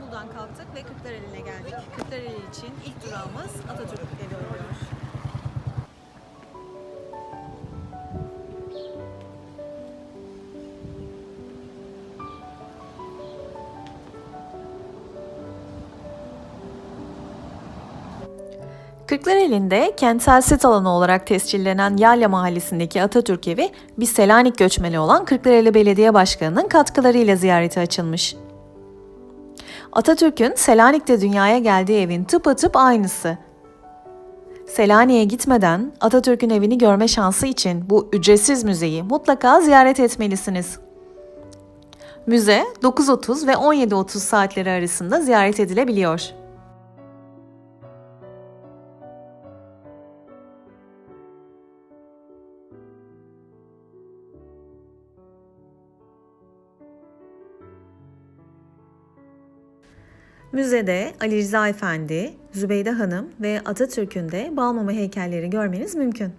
İstanbul'dan kalktık ve Kırklareli'ne geldik. Kırklareli için ilk durağımız Atatürk evi oluyor. Kırklareli'nde kentsel sit alanı olarak tescillenen Yalya Mahallesi'ndeki Atatürk Evi, bir Selanik göçmeni olan Kırklareli Belediye Başkanı'nın katkılarıyla ziyarete açılmış. Atatürk'ün Selanik'te dünyaya geldiği evin tıpatıp aynısı. Selanik'e gitmeden Atatürk'ün evini görme şansı için bu ücretsiz müzeyi mutlaka ziyaret etmelisiniz. Müze 9.30 ve 17.30 saatleri arasında ziyaret edilebiliyor. Müzede Ali Rıza Efendi, Zübeyde Hanım ve Atatürk'ün de Balmumu heykelleri görmeniz mümkün.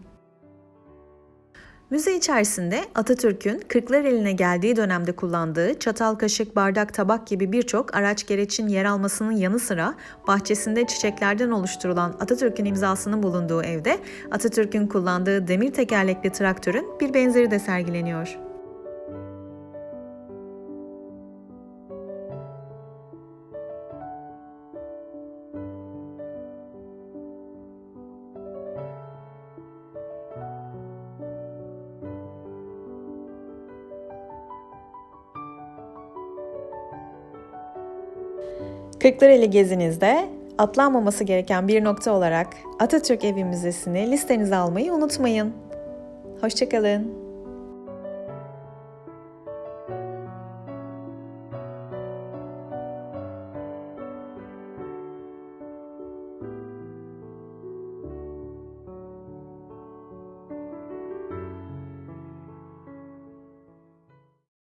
Müze içerisinde Atatürk'ün Kırklareli'ne geldiği dönemde kullandığı çatal, kaşık, bardak, tabak gibi birçok araç gereçin yer almasının yanı sıra bahçesinde çiçeklerden oluşturulan Atatürk'ün imzasının bulunduğu evde Atatürk'ün kullandığı demir tekerlekli traktörün bir benzeri de sergileniyor. Kırklareli gezinizde atlanmaması gereken bir nokta olarak Atatürk Evi Müzesi'ni listenize almayı unutmayın. Hoşçakalın.